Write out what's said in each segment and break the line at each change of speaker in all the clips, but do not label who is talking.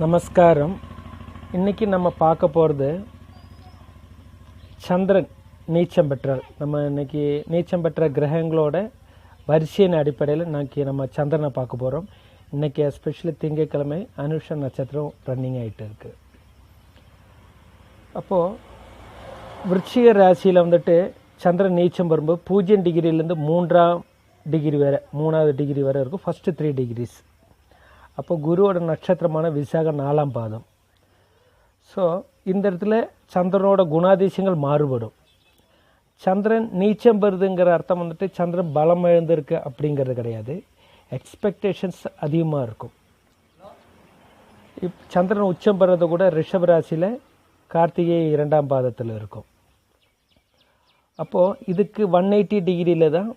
நமஸ்காரம். இன்னைக்கு நம்ம பார்க்க போகிறது சந்திரன் நீச்சம் பெற்றால். நம்ம இன்றைக்கி நீச்சம் பெற்ற கிரகங்களோட வரிசையின் அடிப்படையில் இன்னைக்கு நம்ம சந்திரனை பார்க்க போகிறோம் இன்றைக்கி எஸ்பெஷலி திங்கட்கிழமை அனுஷ நட்சத்திரம் ரன்னிங் ஆகிட்டு இருக்குது அப்போது விருச்சிக ராசியில் வந்துட்டு சந்திரன் நீச்சம் வரும்போது பூஜ்ஜியம் டிகிரிலேருந்து மூன்றாம் டிகிரி வரை மூணாவது டிகிரி வரை இருக்கும். ஃபஸ்ட்டு த்ரீ டிகிரிஸ் அப்போ குருவோட நட்சத்திரமான விசாக நாலாம் பாதம். ஸோ இந்த இடத்துல சந்திரனோட குணாதிசயங்கள் மாறுபடும். சந்திரன் நீச்சம் பெறுதுங்கிற அர்த்தம் வந்துட்டு சந்திரன் பலம் எழுந்திருக்கு அப்படிங்கிறது கிடையாது. எக்ஸ்பெக்டேஷன்ஸ் அதிகமாக இருக்கும். இப் சந்திரன் உச்சம் பெறது கூட ரிஷப ராசியில் கார்த்திகை இரண்டாம் பாதத்தில் இருக்கும். அப்போது இதுக்கு ஒன் எயிட்டி டிகிரியில் தான்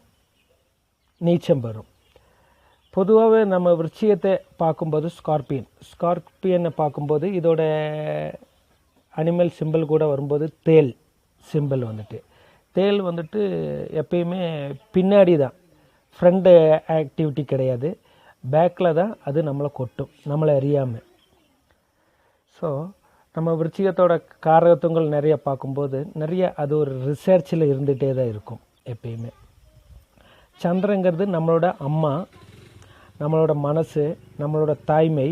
நீச்சம் பெறும். பொதுவாகவே நம்ம விருச்சியத்தை பார்க்கும்போது ஸ்கார்பியன் ஸ்கார்பியனை பார்க்கும்போது இதோட அனிமல் சிம்பிள் கூட வரும்போது தேல் சிம்பிள் வந்துட்டு. தேல் வந்துட்டு எப்பயுமே பின்னாடி தான் ஃப்ரண்ட் ஆக்டிவிட்டி கிடையாது. பேக்கில் தான் அது நம்மளை கொட்டும். நம்மளை அறியாமல் ஸோ நம்ம விருச்சிகத்தோட காரகத்துவங்கள் நிறைய பார்க்கும்போது நிறைய அது ஒரு ரிசர்ச்சில் இருந்துகிட்டே தான் இருக்கும் எப்பயுமே. சந்திரங்கிறது நம்மளோட அம்மா. நம்மளோட மனசு நம்மளோட தாய்மை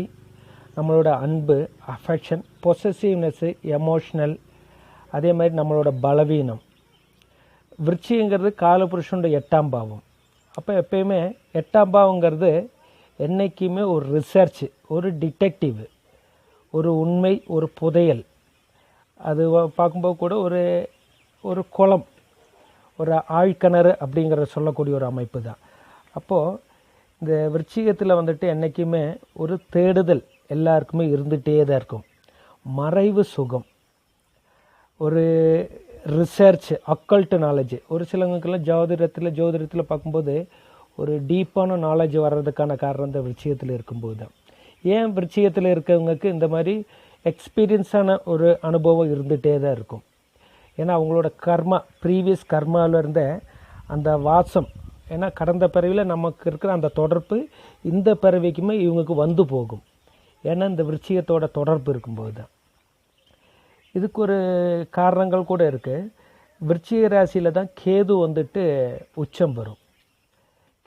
நம்மளோட அன்பு அஃபெக்ஷன் பொசசிவ்னஸ்ஸு எமோஷ்னல் அதே மாதிரி நம்மளோட பலவீனம். விருச்சிங்கிறது காலபுருஷனோட எட்டாம் பாவம். அப்போ எப்பயுமே எட்டாம் பாவங்கிறது என்றைக்குமே ஒரு ரிசர்ச் ஒரு டிடெக்டிவ் ஒரு உண்மை ஒரு புதையல். அது பார்க்கும்போது கூட ஒரு ஒரு குளம் ஒரு ஆழ்கிணறு அப்படிங்கிற சொல்லக்கூடிய ஒரு அமைப்பு தான். அப்போது இந்த விருச்சிகத்தில் வந்துட்டு என்றைக்குமே ஒரு தேடுதல் எல்லாருக்குமே இருந்துகிட்டே தான் இருக்கும். மறைவு சுகம். ஒரு ரிசர்ச் அக்கல்ட் நாலேஜ் ஒரு சிலவங்களுக்கெல்லாம் ஜோதிடத்தில் ஜோதிடத்தில் பார்க்கும்போது ஒரு டீப்பான நாலேஜ் வர்றதுக்கான காரணம் இந்த விருச்சிகத்தில் இருக்கும்போது தான். ஏன் விருச்சிகத்தில் இருக்கவங்களுக்கு இந்த மாதிரி எக்ஸ்பீரியன்ஸான ஒரு அனுபவம் இருந்துகிட்டே தான் இருக்கும். ஏன்னா அவங்களோட கர்மா ப்ரீவியஸ் கர்மாவில் இருந்த அந்த வாசம் ஏன்னா கடந்த பிறவியில் நமக்கு இருக்கிற அந்த தொடர்பு இந்த பிறவிக்குமே இவங்களுக்கு வந்து போகும். ஏன்னா இந்த விருச்சிகத்தோட தொடர்பு இருக்கும்போது தான். இதுக்கு ஒரு காரணங்கள் கூட இருக்குது விருச்சிக ராசியில் தான் கேது வந்துட்டு உச்சம் வரும்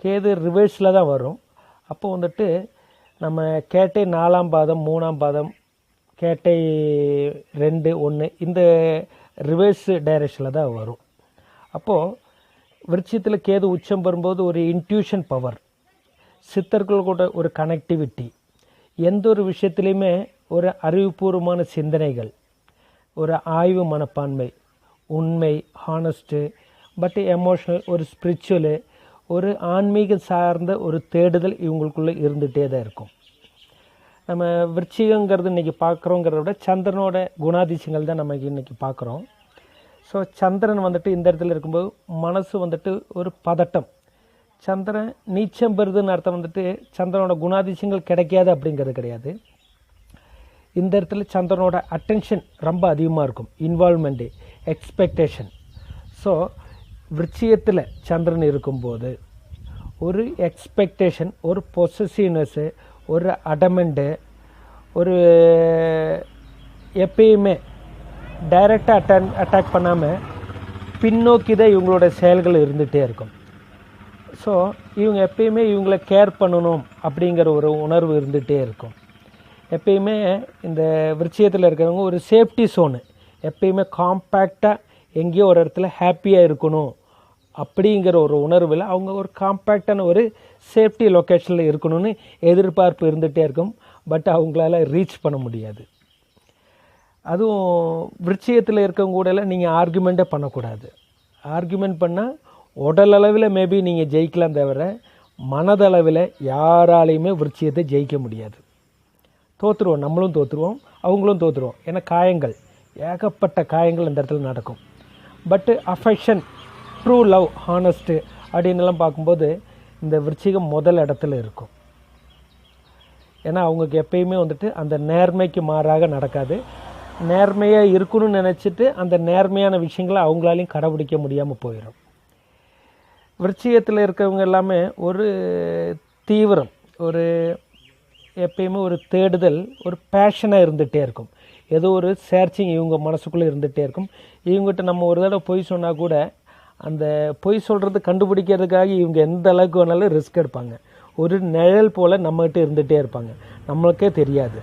கேது ரிவர்ஸில் தான் வரும். அப்போ வந்துட்டு நம்ம கேட்டை நாலாம் பாதம் மூணாம் பாதம் கேட்டை ரெண்டு ஒன்று இந்த ரிவர்ஸ் டைரக்ஷனில் தான் வரும். அப்போது விருட்சத்தில் கேது உச்சம் வரும்போது ஒரு இன்ட்யூஷன் பவர் சித்தர்கள் கூட ஒரு கனெக்டிவிட்டி எந்த ஒரு விஷயத்துலையுமே ஒரு அறிவுபூர்வமான சிந்தனைகள் ஒரு ஆய்வு மனப்பான்மை உண்மை ஹானஸ்ட்டு பட் எமோஷ்னல் ஒரு ஸ்பிரிச்சுவலு ஒரு ஆன்மீக சார்ந்த ஒரு தேடுதல் இவங்களுக்குள்ளே இருந்துகிட்டே தான் இருக்கும். நம்ம விருச்சிகங்கிறது இன்றைக்கி பார்க்குறோங்கிறத விட சந்திரனோட குணாதிசயங்கள் தான் நம்ம இன்றைக்கி பார்க்குறோம். ஸோ சந்திரன் வந்துட்டு இந்த இடத்துல இருக்கும்போது மனசு வந்துட்டு ஒரு பதட்டம். சந்திரன் நீச்சம் பெறுதுன்னு அர்த்தம் வந்துட்டு சந்திரனோட குணாதிசயங்கள் கிடைக்காது அப்படிங்கிறது கிடையாது. இந்த இடத்துல சந்திரனோட அட்டென்ஷன் ரொம்ப அதிகமாக இருக்கும். இன்வால்மெண்ட்டு எக்ஸ்பெக்டேஷன் ஸோ விருச்சியத்தில் சந்திரன் இருக்கும்போது ஒரு எக்ஸ்பெக்டேஷன் ஒரு பொசசிவ்னஸ்ஸு ஒரு அடமெண்ட்டு ஒரு எப்பயுமே டைரெக்டாக அட்டன் அட்டாக் பண்ணாமல் பின்னோக்கி தான் இவங்களோட செயல்கள் இருந்துகிட்டே இருக்கும். ஸோ இவங்க எப்பயுமே இவங்களை கேர் பண்ணணும் அப்படிங்கிற ஒரு உணர்வு இருந்துகிட்டே இருக்கும். எப்பயுமே இந்த விருச்சியத்தில் இருக்கிறவங்க ஒரு சேஃப்டி சோனு எப்பயுமே காம்பேக்டாக எங்கேயோ ஒரு இடத்துல ஹாப்பியாக இருக்கணும் அப்படிங்கிற ஒரு உணர்வில் அவங்க ஒரு காம்பேக்டான ஒரு சேஃப்டி லொக்கேஷனில் இருக்கணும்னு எதிர்பார்ப்பு இருந்துகிட்டே இருக்கும். பட் அவங்களால ரீச் பண்ண முடியாது. அதுவும் விருச்சியத்தில் இருக்கவங்க கூட நீங்கள் ஆர்குமெண்ட்டே பண்ணக்கூடாது. ஆர்குமெண்ட் பண்ணால் உடலளவில் மேபி நீங்கள் ஜெயிக்கலாம் தவிர மனதளவில் யாராலையுமே விருச்சியத்தை ஜெயிக்க முடியாது. தோற்றுருவோம் நம்மளும் தோற்றுருவோம் அவங்களும் தோற்றுருவோம் ஏன்னா காயங்கள் ஏகப்பட்ட காயங்கள் இந்த இடத்துல நடக்கும். பட்டு அஃபெக்ஷன் ட்ரூ லவ் ஹானஸ்ட்டு அப்படின்னுலாம் பார்க்கும்போது இந்த விருச்சிகம் முதல் இடத்துல இருக்கும். ஏன்னா அவங்களுக்கு எப்பயுமே வந்துட்டு அந்த நேர்மைக்கு மாறாக நடக்காது. நேர்மையாக இருக்கணும்னு நினச்சிட்டு அந்த நேர்மையான விஷயங்களை அவங்களாலையும் கடைபிடிக்க முடியாமல் போயிடும் விருச்சிகத்தில் இருக்கிறவங்க எல்லாமே ஒரு தீவிரம் ஒரு எப்பயுமே ஒரு தேடுதல் ஒரு பேஷனாக இருந்துகிட்டே இருக்கும். ஏதோ ஒரு சர்ச்சிங் இவங்க மனசுக்குள்ளே இருந்துகிட்டே இருக்கும். இவங்ககிட்ட நம்ம ஒரு தடவை பொய் சொன்னால் கூட அந்த பொய் சொல்கிறது கண்டுபிடிக்கிறதுக்காக இவங்க எந்த அளவுக்கு வேணாலும் ரிஸ்க் எடுப்பாங்க. ஒரு நிழல் போல் நம்மகிட்ட இருந்துகிட்டே இருப்பாங்க. நம்மளுக்கே தெரியாது.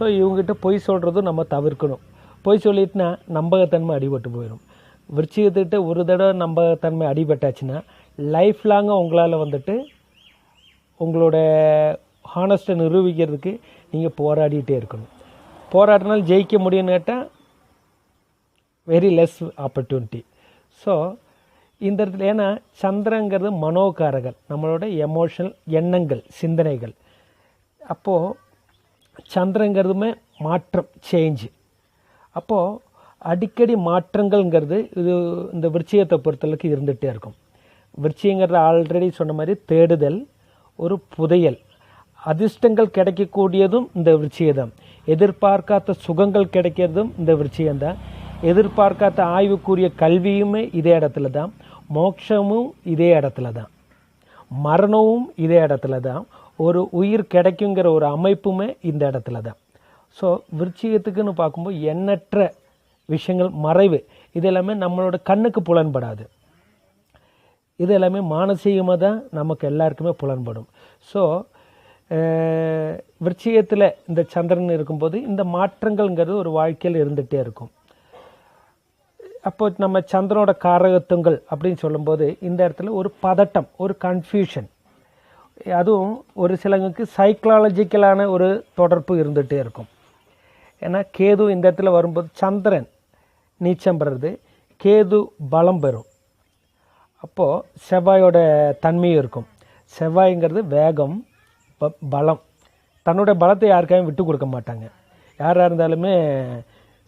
ஸோ இவங்ககிட்ட பொய் சொல்கிறதும் நம்ம தவிர்க்கணும். பொய் சொல்லிட்டுனா நம்பகத்தன்மை அடிபட்டு போயிடும் விருச்சிகத்துக்கிட்ட ஒரு தடவை நம்பகத்தன்மை அடிபட்டாச்சுன்னா லைஃப் லாங்காக உங்களால் வந்துட்டு உங்களோட ஹானஸ்ட்டை நிரூபிக்கிறதுக்கு நீங்கள் போராடிட்டே இருக்கணும். போராட்டினால் ஜெயிக்க முடியும்னு கேட்டால் வெரி லெஸ் ஆப்பர்ச்சுனிட்டி ஸோ இந்த இடத்துல ஏன்னா சந்திரங்கிறது மனோகாரகன் நம்மளோட எமோஷனல் எண்ணங்கள் சிந்தனைகள். அப்போது சந்திரங்கிறதுமே மாற்றம் சேஞ்சு அப்போது அடிக்கடி மாற்றங்கள்ங்கிறது இது இந்த விருச்சிகத்தை பொறுத்தளவுக்கு இருந்துகிட்டே இருக்கும். விருச்சிகங்கிறது ஆல்ரெடி சொன்ன மாதிரி தேடுதல் ஒரு புதையல். அதிர்ஷ்டங்கள் கிடைக்கக்கூடியதும் இந்த விருச்சிகம் எதிர்பார்க்காத சுகங்கள் கிடைக்கிறதும் இந்த விருச்சிகம்தான் எதிர்பார்க்காத ஆய்வுக்குரிய கல்வியுமே இதே இடத்துல தான் மோட்சமும் இதே இடத்துல தான் மரணமும் இதே இடத்துல தான் ஒரு உயிர் கிடைக்குங்கிற ஒரு அமைப்புமே இந்த இடத்துல தான். ஸோ விருச்சிகத்துக்குன்னு பார்க்கும்போது எண்ணற்ற விஷயங்கள் மறைவு. இது எல்லாமே நம்மளோட கண்ணுக்கு புலன்படாது. இது எல்லாமே மானசீகமாக தான் நமக்கு எல்லாருக்குமே புலன்படும். ஸோ விருச்சிகத்தில் இந்த சந்திரன் இருக்கும்போது இந்த மாற்றங்கள்ங்கிறது ஒரு வாழ்க்கையில் இருந்துகிட்டே இருக்கும். அப்போ நம்ம சந்திரனோட காரகத்துவங்கள் அப்படின்னு சொல்லும்போது இந்த இடத்துல ஒரு பதட்டம் ஒரு கன்ஃபியூஷன் அதுவும் ஒரு சிலங்களுக்கு சைக்கலாலஜிக்கலான ஒரு தொடர்பு இருந்துகிட்டே இருக்கும். ஏன்னா கேது இந்த இடத்துல வரும்போது சந்திரன் நீச்சம் பெறுறது. கேது பலம் பெறும். அப்போது செவ்வாயோட தன்மையும் இருக்கும். செவ்வாய்ங்கிறது வேகம் ப பலம். தன்னோட பலத்தை யாருக்காகவும் விட்டு கொடுக்க மாட்டாங்க. யாராக இருந்தாலுமே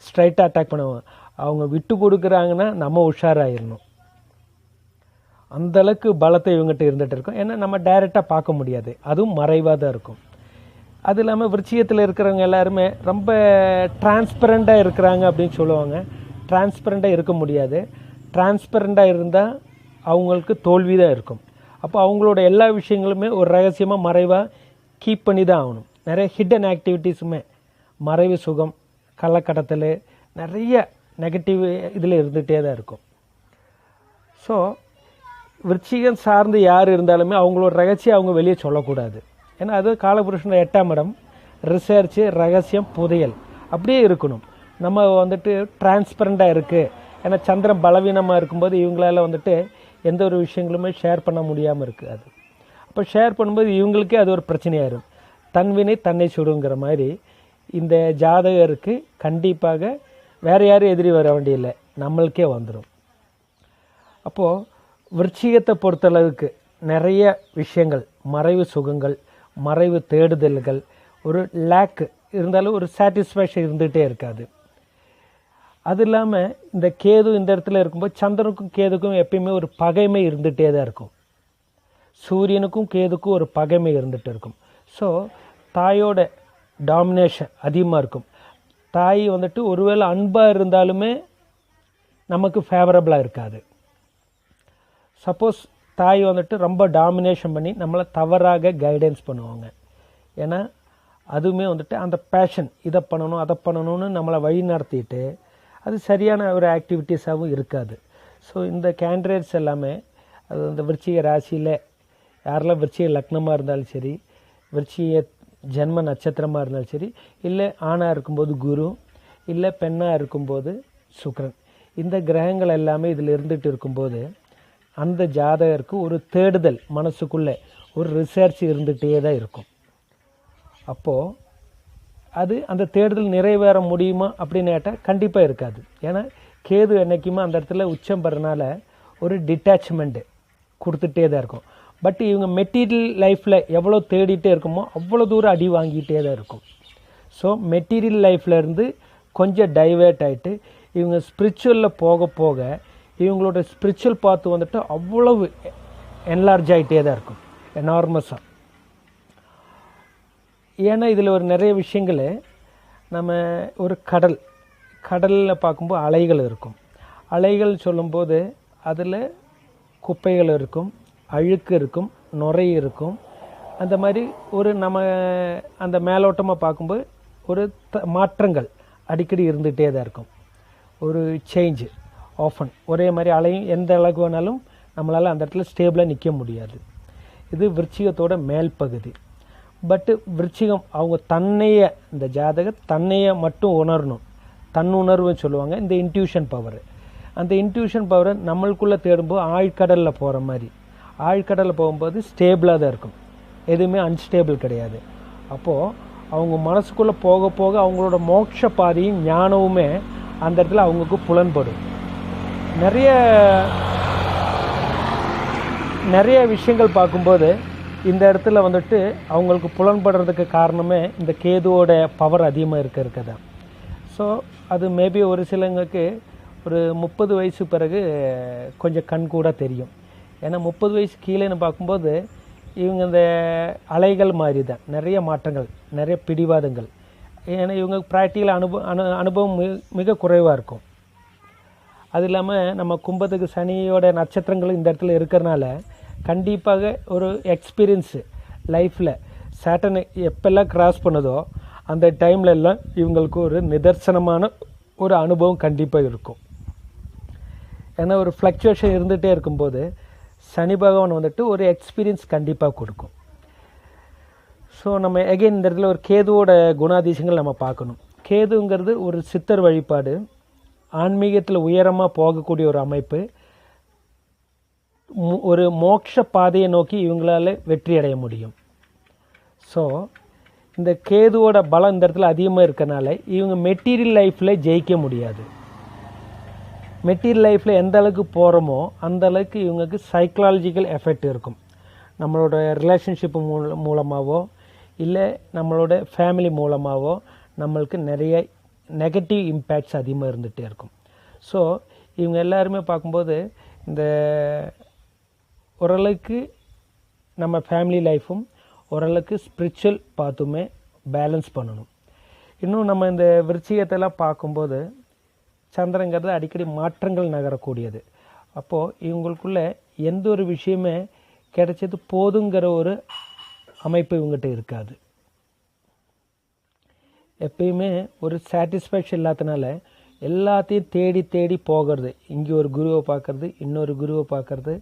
ஸ்ட்ரைட்டாக அட்டாக் பண்ணுவாங்க. அவங்க விட்டு கொடுக்குறாங்கன்னா நம்ம உஷாராயிடணும் அந்த அளவுக்கு பலத்தை இவங்ககிட்ட இருந்துகிட்டு இருக்கும். ஏன்னா நம்ம டைரெக்டாக பார்க்க முடியாது. அதுவும் மறைவாக தான் இருக்கும். அது இல்லாமல் விருச்சியத்தில் இருக்கிறவங்க எல்லாருமே ரொம்ப டிரான்ஸ்பரண்ட்டாக இருக்கிறாங்க அப்படின்னு சொல்லுவாங்க. டிரான்ஸ்பரண்ட்டாக இருக்க முடியாது. டிரான்ஸ்பரண்ட்டாக இருந்தால் அவங்களுக்கு தோல்வி தான் இருக்கும். அப்போ அவங்களோட எல்லா விஷயங்களுமே ஒரு ரகசியமாக மறைவாக கீப் பண்ணி தான் ஆகணும். நிறைய ஹிடன் ஆக்டிவிட்டீஸுமே மறைவு சுகம் கள்ளக்கடத்தல் நிறைய நெகட்டிவ் இதில் இருந்துகிட்டே தான் இருக்கும். ஸோ விருச்சிகம் சார்ந்து யார் இருந்தாலுமே அவங்களோட ரகசியம் அவங்க வெளியே சொல்லக்கூடாது. ஏன்னா அது காலபுருஷனோட எட்டாம் இடம். ரிசர்ச்சு ரகசியம் புதையல். அப்படியே இருக்கணும். நம்ம வந்துட்டு டிரான்ஸ்பரண்ட்டாக இருக்குது ஏன்னா சந்திரன் பலவீனமாக இருக்கும்போது இவங்களால வந்துட்டு எந்த ஒரு விஷயங்களுமே ஷேர் பண்ண முடியாமல் இருக்குது அது. அப்போ ஷேர் பண்ணும்போது இவங்களுக்கே அது ஒரு பிரச்சனையாயிரும். தன்வினை தன்னை சுடுங்கிற மாதிரி இந்த ஜாதகருக்கு கண்டிப்பாக வேறு யாரும் எதிரி வர வேண்டியதில்லை. நம்மளுக்கே வந்துடும் அப்போது விருச்சிகத்தை பொறுத்தளவுக்கு நிறைய விஷயங்கள் மறைவு சுகங்கள் மறைவு தேடுதல்கள் ஒரு லேக்கு இருந்தாலும் ஒரு சாட்டிஸ்ஃபேக்ஷன் இருந்துகிட்டே இருக்காது. அது இல்லாமல் இந்த கேது இந்த இடத்துல இருக்கும்போது சந்திரனுக்கும் கேதுக்கும் எப்பயுமே ஒரு பகைமை இருந்துகிட்டே தான் இருக்கும். சூரியனுக்கும் கேதுக்கும் ஒரு பகைமை இருந்துகிட்டு இருக்கும். ஸோ தாயோட டாமினேஷன் அதிகமாக இருக்கும். தாய் வந்துட்டு ஒருவேளை அன்பாக இருந்தாலுமே நமக்கு ஃபேவரபிளாக இருக்காது. சப்போஸ் தாய் வந்துட்டு ரொம்ப டாமினேஷன் பண்ணி நம்மளை தவறாக கைடன்ஸ் பண்ணுவாங்க. ஏன்னா அதுவுமே வந்துட்டு அந்த பேஷன் இதை பண்ணணும் அதை பண்ணணும்னு நம்மளை வழி நடத்திட்டு அது சரியான ஒரு ஆக்டிவிட்டீஸாகவும் இருக்காது. ஸோ இந்த கேண்டிடேட்ஸ் எல்லாமே அது அந்த விருச்சிக ராசியில் யாரெல்லாம் விருச்சிக லக்னமாக இருந்தாலும் சரி விருச்சிக ஜென்ம நட்சத்திரமாக இருந்தாலும் சரி இல்லை ஆணாக இருக்கும்போது குரு இல்லை பெண்ணாக இருக்கும்போது சுக்ரன் இந்த கிரகங்கள் எல்லாமே இதில் இருந்துகிட்டு இருக்கும்போது அந்த ஜாதகருக்கு ஒரு தேடுதல் மனசுக்குள்ளே ஒரு ரிசர்ச் இருந்துகிட்டே தான் இருக்கும். அப்போது அது அந்த தேடுதல் நிறைவேற முடியுமா அப்படின்னு கேட்டால் கண்டிப்பாக இருக்காது. ஏன்னா கேது என்றைக்குமே அந்த இடத்துல உச்சம் பெறனால ஒரு டிட்டாச்மெண்ட்டு கொடுத்துட்டே தான் இருக்கும். பட் இவங்க மெட்டீரியல் லைஃப்பில் எவ்வளோ தேடிட்டே இருக்குமோ அவ்வளோ தூரம் அடி வாங்கிட்டே தான் இருக்கும். ஸோ மெட்டீரியல் லைஃப்லேருந்து கொஞ்சம் டைவேர்ட் ஆகிட்டு இவங்க ஸ்பிரிச்சுவலில் போக போக இவங்களோட ஸ்பிரிச்சுவல் பார்த்து வந்துட்டு அவ்வளவு என்லார்ஜ் ஆகிட்டே தான் இருக்கும். எனார்மஸாக ஏன்னா இதில் ஒரு நிறைய விஷயங்கள் நம்ம ஒரு கடல் கடலில் பார்க்கும்போது அலைகள் இருக்கும். அலைகள் சொல்லும்போது அதில் குப்பைகள் இருக்கும் அழுக்கு இருக்கும் நுரை இருக்கும். அந்த மாதிரி ஒரு நம்ம அந்த மேலோட்டமாக பார்க்கும்போது ஒரு த- மாற்றங்கள் அடிக்கடி இருந்துகிட்டே தான் இருக்கும். ஒரு சேஞ்சு ஆஃபன் ஒரே மாதிரி அலையும் எந்த அளவுக்கு வேணாலும் நம்மளால் அந்த இடத்துல ஸ்டேபிளாக நிற்க முடியாது. இது விருச்சிகத்தோட மேல் பகுதி. பட்டு விருச்சிகம் அவங்க தன்னைய இந்த ஜாதக தன்னைய மட்டும் உணரணும். தன்னுணர்வுன்னு சொல்லுவாங்க. இந்த இன்ட்யூஷன் பவர் அந்த இன்ட்யூஷன் பவரை நம்மளுக்குள்ளே தேடும்போது ஆழ்கடலில் போகிற மாதிரி. ஆழ்கடலில் போகும்போது ஸ்டேபிளாக தான் இருக்கும். எதுவுமே அன்ஸ்டேபிள் கிடையாது. அப்போது அவங்க மனசுக்குள்ளே போக போக அவங்களோட மோட்ச பாதையும் ஞானமுமே அந்த இடத்துல அவங்களுக்கு புலன்படும். நிறைய நிறைய விஷயங்கள் பார்க்கும்போது இந்த இடத்துல வந்துட்டு அவங்களுக்கு புலன்படுறதுக்கு காரணமே இந்த கேதுவோட பவர் அதிகமாக இருக்க இருக்க தான் ஸோ அது மேபி ஒரு சிலங்களுக்கு ஒரு முப்பது வயசு பிறகு கொஞ்சம் கண் கூட தெரியும். ஏன்னா முப்பது வயசு கீழேன்னு பார்க்கும்போது இவங்க இந்த அலைகள் மாதிரி தான் நிறைய மாற்றங்கள் நிறைய பிடிவாதங்கள். ஏன்னா இவங்க ப்ராக்டிக்கல் அனுபவம் அனு அனுபவம் மிக மிக குறைவாக இருக்கும். அது இல்லாமல் நம்ம கும்பத்துக்கு சனியோட நட்சத்திரங்களும் இந்த இடத்துல இருக்கிறனால கண்டிப்பாக ஒரு எக்ஸ்பீரியன்ஸு லைஃப்பில் சேட்டனை எப்பெல்லாம் கிராஸ் பண்ணுதோ அந்த டைமில் எல்லாம் இவங்களுக்கு ஒரு நிதர்சனமான ஒரு அனுபவம் கண்டிப்பாக இருக்கும். ஏன்னா ஒரு ஃப்ளக்சுவேஷன் இருந்துகிட்டே இருக்கும்போது சனி பகவான் வந்துட்டு ஒரு எக்ஸ்பீரியன்ஸ் கண்டிப்பாக கொடுக்கும். ஸோ நம்ம எகைன் இந்த இடத்துல ஒரு கேதுவோட குணாதிசயங்கள் நம்ம பார்க்கணும். கேதுங்கிறது ஒரு சித்தர் வழிபாடு. ஆன்மீகத்தில் உயரமாக போகக்கூடிய ஒரு அமைப்பு ஒரு மோட்ச பாதையை நோக்கி இவங்களால வெற்றி அடைய முடியும். ஸோ இந்த கேதுவோட பலம் இந்த இடத்துல அதிகமாக இருக்கனால இவங்க மெட்டீரியல் லைஃப்பில் ஜெயிக்க முடியாது. மெட்டீரியல் லைஃப்பில் எந்த அளவுக்கு போகிறோமோ அந்த அளவுக்கு இவங்களுக்கு சைக்கலாஜிக்கல் எஃபெக்ட் இருக்கும். நம்மளோட ரிலேஷன்ஷிப் மூல மூலமாகவோ இல்லை நம்மளோட ஃபேமிலி மூலமாகவோ நம்மளுக்கு நிறைய நெகட்டிவ் இம்பேக்ட்ஸ் அதிகமாக இருந்துகிட்டே இருக்கும். ஸோ இவங்க எல்லாருமே பார்க்கும்போது இந்த ஓரளவுக்கு நம்ம ஃபேமிலி லைஃப்பும் ஓரளவுக்கு ஸ்பிரிச்சுவல் பார்த்துமே பேலன்ஸ் பண்ணணும். இன்னும் நம்ம இந்த விருச்சிகத்தெல்லாம் பார்க்கும்போது சந்திரங்கிறது அடிக்கடி மாற்றங்கள் நகரக்கூடியது. அப்போது இவங்களுக்குள்ள எந்த ஒரு விஷயமே கிடைச்சது போதுங்கிற ஒரு அமைப்பு இவங்ககிட்ட இருக்காது. எப்பயுமே ஒரு சாட்டிஸ்ஃபேக்ஷன் இல்லாதனால எல்லாத்தையும் தேடி தேடி போகிறது. இங்கே ஒரு குருவை பார்க்குறது இன்னொரு குருவை பார்க்குறது.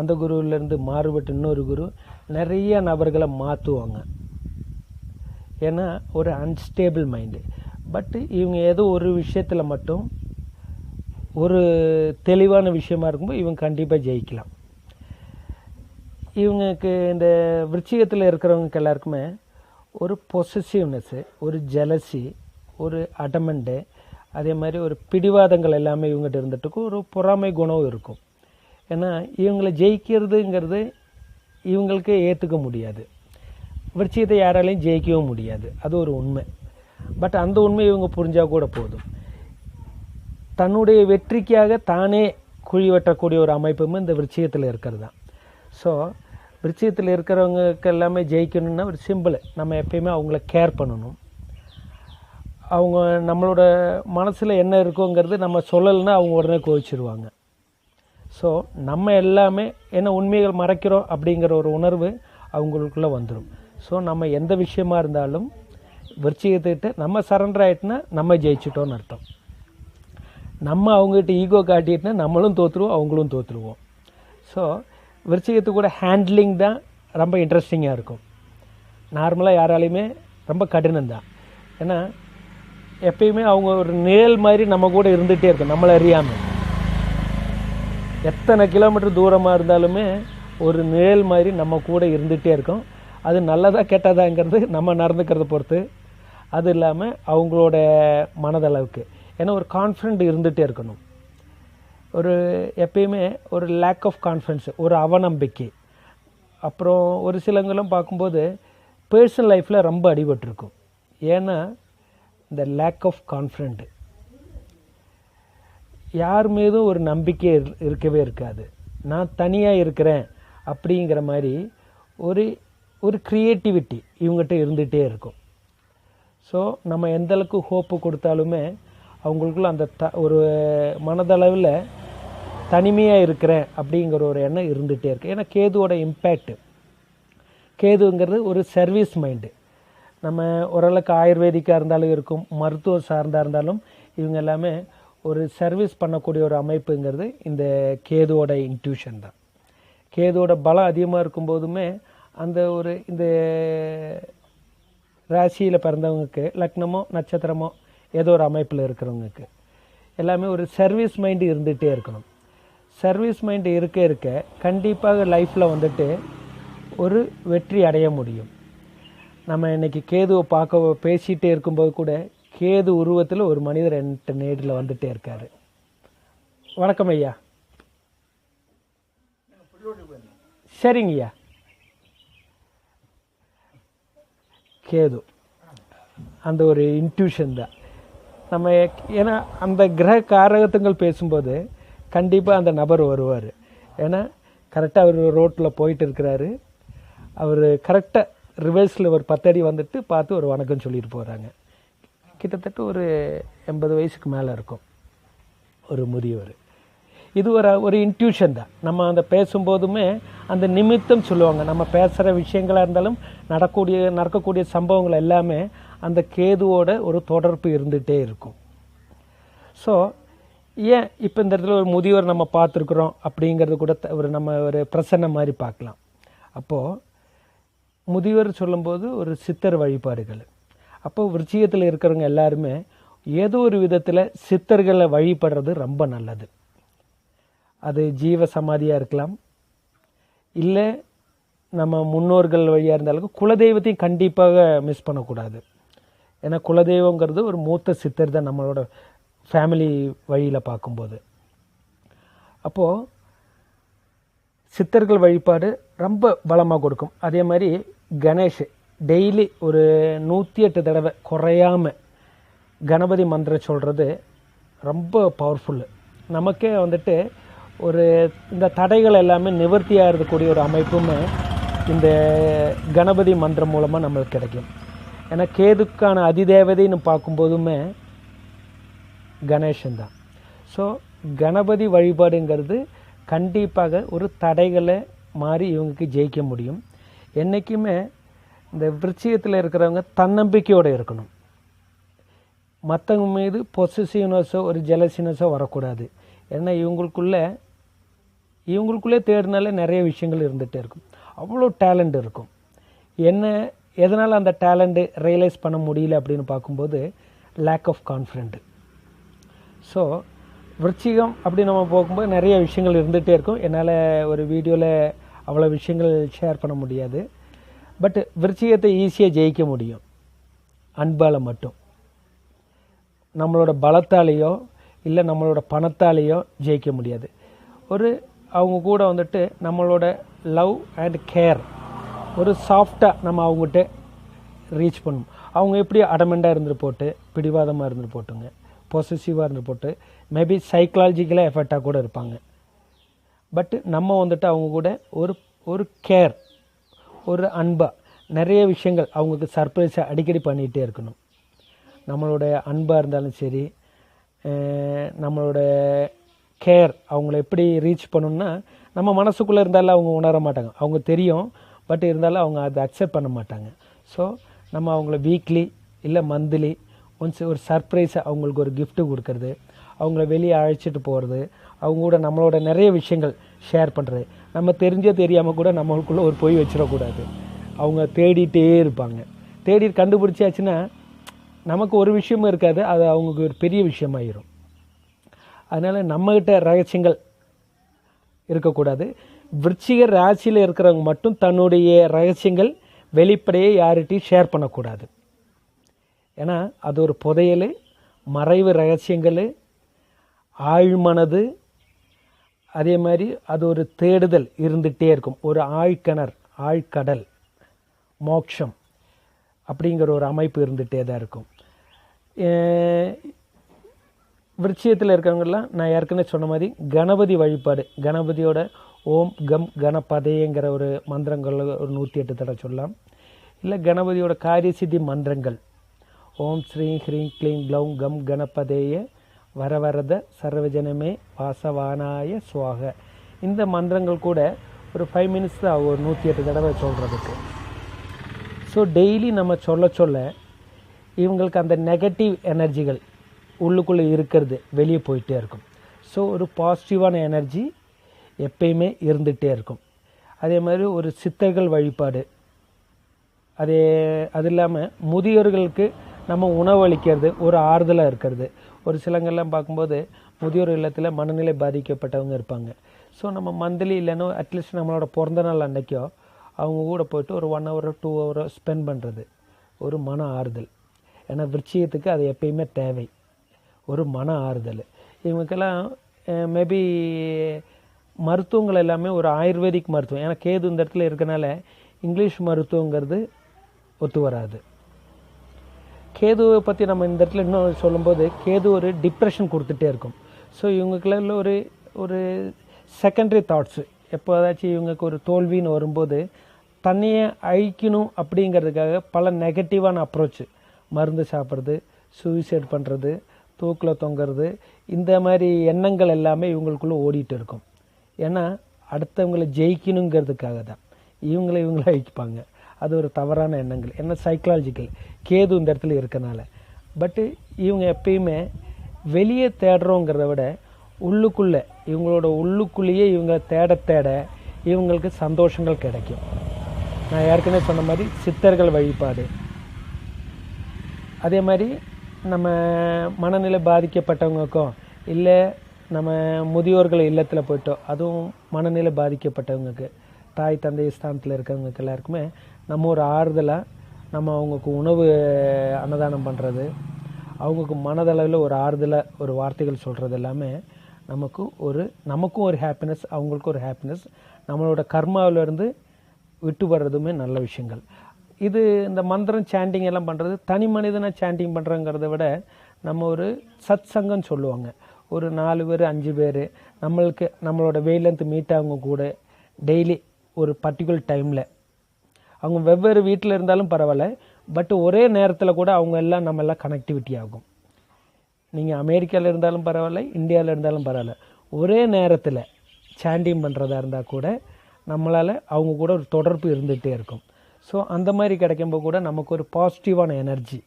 அந்த குருவிலேருந்து மாறுபட்டு இன்னொரு குரு. நிறைய நபர்களை மாற்றுவாங்க ஏன்னா ஒரு அன்ஸ்டேபிள் மைண்டு பட்டு இவங்க ஏதோ ஒரு விஷயத்தில் மட்டும் ஒரு தெளிவான விஷயமா இருக்கும்போது இவங்க கண்டிப்பாக ஜெயிக்கலாம். இவங்களுக்கு இந்த விருச்சிகத்தில் இருக்கிறவங்களுக்கு எல்லாருக்குமே ஒரு பொசசிவ்னஸ்ஸு ஒரு ஜெலசி ஒரு அடமெண்ட்டு அதே மாதிரி ஒரு பிடிவாதங்கள் எல்லாமே இவங்ககிட்ட இருந்துட்டுக்கும் ஒரு பொறாமை குணம் இருக்கும். ஏன்னா இவங்களை ஜெயிக்கிறதுங்கிறது இவங்களுக்கு ஏற்றுக்க முடியாது. விருச்சியத்தை யாராலையும் ஜெயிக்கவும் முடியாது. அது ஒரு உண்மை. பட் அந்த உண்மை இவங்க புரிஞ்சால் கூட போதும். தன்னுடைய வெற்றிக்காக தானே குழி வெட்டக்கூடிய ஒரு அமைப்பும் இந்த விருச்சியத்தில் இருக்கிறது தான். ஸோ விருச்சிகத்தில் இருக்கிறவங்களுக்கு எல்லாமே ஜெயிக்கணும்னா ஒரு சிம்பிள் நம்ம எப்பயுமே அவங்கள கேர் பண்ணணும். அவங்க நம்மளோட மனசில் என்ன இருக்குங்கிறது நம்ம சொல்லலைன்னா அவங்க உடனே கோவிச்சிருவாங்க. ஸோ நம்ம எல்லாமே என்ன உண்மைகள் மறைக்கிறோம் அப்படிங்கிற ஒரு உணர்வு அவங்களுக்குள்ளே வந்துடும் ஸோ நம்ம எந்த விஷயமா இருந்தாலும் விருச்சிகத்துக்கிட்ட நம்ம சரண்டர் ஆகிட்டுனா நம்ம ஜெயிச்சிட்டோம்னு அர்த்தம். நம்ம அவங்ககிட்ட ஈகோ காட்டிட்டுனா நம்மளும் தோற்றுருவோம் அவங்களும் தோற்றுருவோம் ஸோ விருச்சிகத்து கூட ஹேண்ட்லிங் தான் ரொம்ப இன்ட்ரெஸ்டிங்காக இருக்கும். நார்மலாக யாராலையுமே ரொம்ப கடினம் தான். ஏன்னா எப்பயுமே அவங்க ஒரு நிழல் மாதிரி நம்ம கூட இருந்துகிட்டே இருக்கும் நம்மளை அறியாமல் எத்தனை கிலோமீட்டர் தூரமாக இருந்தாலுமே ஒரு நிழல் மாதிரி நம்ம கூட இருந்துகிட்டே இருக்கும். அது நல்லதா கெட்டதாங்கிறது நம்ம நடந்துக்கிறத பொறுத்து. அது இல்லாமல் அவங்களோட மனதளவுக்கு. ஏன்னா ஒரு கான்ஃபிடென்ட் இருந்துகிட்டே இருக்கணும். ஒரு எப்பயுமே ஒரு லேக் ஆஃப் கான்ஃபிடன்ஸ் ஒரு அவநம்பிக்கை. அப்புறம் ஒரு சிலங்களும் பார்க்கும்போது பர்சனல் லைஃப்பில் ரொம்ப அடிபட்டிருக்கும். ஏன்னா இந்த லேக் ஆஃப் கான்ஃபிடென்ட் யார் மீதும் ஒரு நம்பிக்கை இரு- இருக்கவே இருக்காது. நான் தனியாக இருக்கிறேன் அப்படிங்கிற மாதிரி ஒரு ஒரு க்ரியேட்டிவிட்டி இவங்ககிட்ட இருந்துகிட்டே இருக்கும். ஸோ நம்ம எந்தளவுக்கு ஹோப்பு கொடுத்தாலுமே அவங்களுக்குள்ள அந்த த ஒரு மனதளவில் தனிமையாக இருக்கிறேன் அப்படிங்கிற ஒரு எண்ணம் இருந்துகிட்டே இருக்கு. ஏன்னா கேதுவோட இம்பேக்ட் கேதுங்கிறது ஒரு சர்வீஸ் மைண்டு நம்ம ஓரளவுக்கு ஆயுர்வேதிக்காக இருந்தாலும் இருக்கும் மருத்துவம் சார்ந்தாக இருந்தாலும் இவங்க எல்லாமே ஒரு சர்வீஸ் பண்ணக்கூடிய ஒரு அமைப்புங்கிறது இந்த கேதுவோட இன்ட்யூஷன் தான். கேதுவோட பலம் அதிகமாக இருக்கும்போதுமே அந்த ஒரு இந்த ராசியில் பிறந்தவங்களுக்கு லக்னமோ நட்சத்திரமோ ஏதோ ஒரு அமைப்பில் இருக்கிறவங்களுக்கு எல்லாமே ஒரு சர்வீஸ் மைண்டு இருந்துகிட்டே இருக்கணும். சர்வீஸ் மைண்டு இருக்க இருக்க கண்டிப்பாக லைஃப்பில் வந்துட்டு ஒரு வெற்றி அடைய முடியும். நம்ம இன்றைக்கி கேதுவை பார்க்க பேசிகிட்டே இருக்கும்போது கூட கேது உருவத்தில் ஒரு மனிதர் என்கிட்ட நேரில் வந்துட்டே இருக்கார். வணக்கம் ஐயா. சரிங்க ஐயா. கேது. அந்த ஒரு இன்ட்யூஷன் தான். நம்ம ஏன்னா அந்த கிரக காரகத்துங்கள் பேசும்போது கண்டிப்பாக அந்த நபர் வருவார். ஏன்னா கரெக்டாக அவர் ரோட்டில் போயிட்டு இருக்கிறாரு அவர் கரெக்டாக ரிவர்ஸில் ஒரு பத்தடி வந்துட்டு பார்த்து ஒரு வணக்கம் சொல்லிட்டு போகிறாங்க கிட்டத்தட்ட ஒரு எண்பது வயசுக்கு மேலே இருக்கும். ஒரு முதியவர். இது ஒரு ஒரு இன்ட்யூஷன் தான். நம்ம அந்த பேசும்போதுமே அந்த நிமித்தம் சொல்லுவாங்க. நம்ம பேசுகிற விஷயங்களாக இருந்தாலும் நடக்கூடிய நடக்கக்கூடிய சம்பவங்கள் எல்லாமே அந்த கேதுவோட ஒரு தொடர்பு இருந்துகிட்டே இருக்கும். ஸோ ஏன் இப்போ இந்த இடத்துல ஒரு முதியவர் நம்ம பார்த்துருக்குறோம் அப்படிங்கிறது கூட த- ஒரு நம்ம ஒரு பிரசன்ன மாதிரி பார்க்கலாம். அப்போது முதியவர் சொல்லும்போது ஒரு சித்தர் வழிபாடுகள். அப்போ விருச்சிகத்தில் இருக்கிறவங்க எல்லாருமே ஏதோ ஒரு விதத்தில் சித்தர்களை வழிபடுறது ரொம்ப நல்லது. அது ஜீவ சமாதியாக இருக்கலாம். இல்லை நம்ம முன்னோர்கள் வழியாக இருந்தாலும் குலதெய்வத்தையும் கண்டிப்பாக மிஸ் பண்ணக்கூடாது. ஏன்னா குலதெய்வங்கிறது ஒரு மூத்த சித்தர் தான் நம்மளோட ஃபேமிலி வழியில் பார்க்கும்போது. அப்போது சித்தர்கள் வழிபாடு ரொம்ப பலமாக கொடுக்கும். அதே மாதிரி கணேஷ் டெய்லி ஒரு நூற்றி எட்டு தடவை குறையாம கணபதி மந்திரம் சொல்கிறது ரொம்ப பவர்ஃபுல்லு நமக்கே வந்துட்டு ஒரு இந்த தடைகள் எல்லாமே நிவர்த்தி ஆகிறதுக்கூடிய ஒரு அமைப்புமே இந்த கணபதி மந்திரம் மூலமாக நம்மளுக்கு கிடைக்கும். ஏன்னா கேதுக்கான அதிதேவதைன்னு பார்க்கும்போதுமே கணேசன் தான். ஸோ கணபதி வழிபாடுங்கிறது கண்டிப்பாக ஒரு தடைகளை மாறி இவங்களுக்கு ஜெயிக்க முடியும். என்றைக்குமே இந்த விருச்சிகத்தில் இருக்கிறவங்க தன்னம்பிக்கையோடு இருக்கணும். மற்றவங்க மீது பொசிசிவ்னஸோ ஒரு ஜெலசினஸோ வரக்கூடாது. ஏன்னா இவங்களுக்குள்ளே இவங்களுக்குள்ளே தேடினாலே நிறைய விஷயங்கள் இருந்துகிட்டே இருக்கும். அவ்வளோ டேலண்ட் இருக்கும். என்ன எதனால் அந்த டேலண்ட்டு ரியலைஸ் பண்ண முடியல அப்படின்னு பார்க்கும்போது லேக் ஆஃப் கான்ஃபிடென்ட்டு ஸோ விருச்சிகம் அப்படி நம்ம போகும்போது நிறைய விஷயங்கள் இருந்துகிட்டே இருக்கும். என்னால் ஒரு வீடியோவில் அவ்வளோ விஷயங்கள் ஷேர் பண்ண முடியாது. பட் விருச்சிகத்தை ஈஸியாக ஜெயிக்க முடியும். அன்பால் மட்டும். நம்மளோட பலத்தாலேயோ இல்லை நம்மளோட பணத்தாலேயோ ஜெயிக்க முடியாது. ஒரு அவங்க கூட வந்துட்டு நம்மளோட லவ் அண்ட் கேர் ஒரு சாஃப்டாக நம்ம அவங்ககிட்ட ரீச் பண்ணணும் அவங்க எப்படி அடமெண்டாக இருந்துட்டு போட்டு பிடிவாதமாக இருந்துட்டு போட்டுங்க. பொசசிவாக இருந்து போட்டு மேபி சைக்கலாஜிக்கலாக எஃபெக்டாக கூட இருப்பாங்க. பட்டு நம்ம வந்துட்டு அவங்க கூட ஒரு ஒரு கேர் ஒரு அன்பாக நிறைய விஷயங்கள் அவங்களுக்கு சர்ப்ரைஸை அடிக்கடி பண்ணிகிட்டே இருக்கணும். நம்மளோட அன்பாக இருந்தாலும் சரி நம்மளோட கேர் அவங்கள எப்படி ரீச் பண்ணணும்னா நம்ம மனசுக்குள்ளே இருந்தாலும் அவங்க உணர மாட்டாங்க. அவங்க தெரியும் பட் இருந்தாலும் அவங்க அதை அக்செப்ட் பண்ண மாட்டாங்க. ஸோ நம்ம அவங்கள வீக்லி இல்லை மந்த்லி ஒன்ஸ் ஒரு சர்ப்ரைஸை அவங்களுக்கு ஒரு கிஃப்ட்டு கொடுக்கறது அவங்கள வெளியே அழைச்சிட்டு போகிறது அவங்க கூட நம்மளோட நிறைய விஷயங்கள் ஷேர் பண்ணுறது நம்ம தெரிஞ்சே தெரியாமல் கூட நம்மளுக்குள்ளே ஒரு பொய் வச்சிடக்கூடாது. அவங்க தேடிட்டே இருப்பாங்க. தேடி கண்டுபிடிச்சாச்சுன்னா நமக்கு ஒரு விஷயமும் இருக்காது அது அவங்களுக்கு ஒரு பெரிய விஷயமாயிரும். அதனால் நம்மக்கிட்ட ரகசியங்கள் இருக்கக்கூடாது. விருச்சிக ராசியில் இருக்கிறவங்க மட்டும் தன்னுடைய ரகசியங்கள் வெளிப்படையே யார்கிட்டையும் ஷேர் பண்ணக்கூடாது. ஏன்னா அது ஒரு புதையல் மறைவு ரகசியங்கள் ஆழ்மனது அதே மாதிரி அது ஒரு தேடுதல் இருந்துகிட்டே இருக்கும். ஒரு ஆழ்கிணர் ஆழ்கடல் மோக்ஷம் அப்படிங்கிற ஒரு அமைப்பு இருந்துகிட்டே தான் இருக்கும். விருட்சியத்தில் இருக்கிறவங்கெல்லாம் நான் ஏற்கனவே சொன்ன மாதிரி கணபதி வழிபாடு கணபதியோட ஓம் கம் கணபதேங்கிற ஒரு மந்திரங்கள் ஒரு நூற்றி எட்டு தடவை சொல்லலாம். இல்லை கணபதியோட காரியசித்தி மந்திரங்கள் ஓம் ஸ்ரீ ஹ்ரீம் க்ளீம் க்ளௌம் கம் கணபதேய வரவரத சர்வஜனமே வாசவானாய சுவாக. இந்த மந்திரங்கள் கூட ஒரு ஃபைவ் மினிட்ஸ் தான் ஒரு நூற்றி எட்டு தடவை சொல்கிறதுக்கு ஸோ டெய்லி நம்ம சொல்ல சொல்ல இவங்களுக்கு அந்த நெகட்டிவ் எனர்ஜிகள் உள்ளுக்குள்ளே இருக்கிறது வெளியே போயிட்டே இருக்கும். ஸோ ஒரு பாசிட்டிவான எனர்ஜி எப்பயுமே இருந்துகிட்டே இருக்கும். அதே மாதிரி ஒரு சித்தர்கள் வழிபாடு. அதே அது இல்லாமல் முதியோர்களுக்கு நம்ம உணவளிக்கிறது ஒரு ஆறுதலாக இருக்கிறது. ஒரு சிலங்கள்லாம் பார்க்கும்போது முதியோர் இல்லத்தில் மனநிலை பாதிக்கப்பட்டவங்க இருப்பாங்க. ஸோ நம்ம மந்த்லி இல்லைன்னா அட்லீஸ்ட் நம்மளோட பிறந்த நாள் அன்னைக்கோ அவங்க கூட போயிட்டு ஒரு ஒன் ஹவரோ டூ ஹவரோ ஸ்பெண்ட் பண்ணுறது ஒரு மன ஆறுதல். ஏன்னா விருட்சியத்துக்கு அது எப்பயுமே தேவை. ஒரு மன ஆறுதல். இவங்களுக்கெல்லாம் மேபி மருத்துவங்கள் எல்லாமே ஒரு ஆயுர்வேதிக் மருத்துவம். ஏன்னா கேது இந்த இடத்துல இருக்கனால இங்கிலீஷ் மருத்துவங்கிறது ஒத்து வராது. கேதுவை பற்றி நம்ம இந்த இடத்துல இன்னும் சொல்லும்போது கேது ஒரு டிப்ரெஷன் கொடுத்துட்டே இருக்கும். ஸோ இவங்களுக்குள்ள ஒரு ஒரு செகண்டரி தாட்ஸு எப்போதாச்சும் இவங்களுக்கு ஒரு தோல்வின்னு வரும்போது தண்ணியை அழிக்கணும் அப்படிங்கிறதுக்காக பல நெகட்டிவான அப்ரோச்சு மருந்து சாப்பிட்றது சூசைட் பண்ணுறது தூக்கில் தொங்குறது இந்த மாதிரி எண்ணங்கள் எல்லாமே இவங்களுக்குள்ளே ஓடிட்டு இருக்கும். ஏன்னா அடுத்தவங்களை ஜெயிக்கணுங்கிறதுக்காக தான் இவங்களை இவங்கள அழிப்பாங்க. அது ஒரு தவறான எண்ணங்கள். ஏன்னா சைக்கலாஜிக்கல் கேது இந்த இடத்துல இருக்கனால. பட்டு இவங்க எப்பயுமே வெளியே தேடுறோங்கிறத விட உள்ளுக்குள்ளே இவங்களோட உள்ளுக்குள்ளேயே இவங்க தேட தேட இவங்களுக்கு சந்தோஷங்கள் கிடைக்கும். நான் ஏற்கனவே சொன்ன மாதிரி சித்தர்கள் வழிபாடு. அதே மாதிரி நம்ம மனநிலை பாதிக்கப்பட்டவங்களுக்கும் இல்லை நம்ம முதியோர்கள் இல்லத்தில் போயிட்டோம் அதுவும் மனநிலை பாதிக்கப்பட்டவங்களுக்கு தாய் தந்தை ஸ்தானத்தில் இருக்கிறவங்களுக்கு எல்லாருக்குமே நம்ம ஒரு ஆறுதலாக நம்ம அவங்களுக்கு உணவு அன்னதானம் பண்ணுறது அவங்களுக்கு மனதளவில் ஒரு ஆறுதலாக ஒரு வார்த்தைகள் சொல்கிறது எல்லாமே நமக்கு ஒரு நமக்கும் ஒரு ஹாப்பினஸ் அவங்களுக்கும் ஒரு ஹாப்பினஸ் நம்மளோட கர்மாவிலேருந்து விட்டு வர்றதுமே நல்ல விஷயங்கள். இது இந்த மந்திரம் சாண்டிங் எல்லாம் பண்ணுறது தனி மனிதனாக சாண்டிங் பண்ணுறங்கிறத விட நம்ம ஒரு சத் சங்கம்னு சொல்லுவாங்க. ஒரு நாலு பேர் அஞ்சு பேர் நம்மளுக்கு நம்மளோட வேலேருந்து மீட் ஆகும் கூட டெய்லி ஒரு பர்டிகுலர் டைமில் அவங்க வெவ்வேறு வீட்டில் இருந்தாலும் பரவாயில்ல பட் ஒரே நேரத்தில் கூட அவங்க எல்லாம் நம்ம எல்லாம் கனெக்டிவிட்டி ஆகும். நீங்கள் அமெரிக்காவில் இருந்தாலும் பரவாயில்ல இந்தியாவில் இருந்தாலும் பரவாயில்ல. ஒரே நேரத்தில் சாண்டிங் பண்ணுறதா இருந்தால் கூட நம்மளால் அவங்க கூட ஒரு தொடர்பு இருந்துகிட்டே இருக்கும். ஸோ அந்த மாதிரி கிடைக்கும்போது கூட நமக்கு ஒரு பாசிட்டிவான எனர்ஜி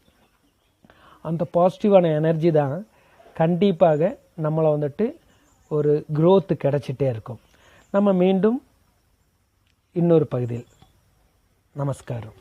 அந்த பாசிட்டிவான எனர்ஜி தான் கண்டிப்பாக நம்மளை வந்துட்டு ஒரு க்ரோத்து கிடச்சிட்டே இருக்கும். நம்ம மீண்டும் இன்னொரு பகுதியில் நமஸ்காரம்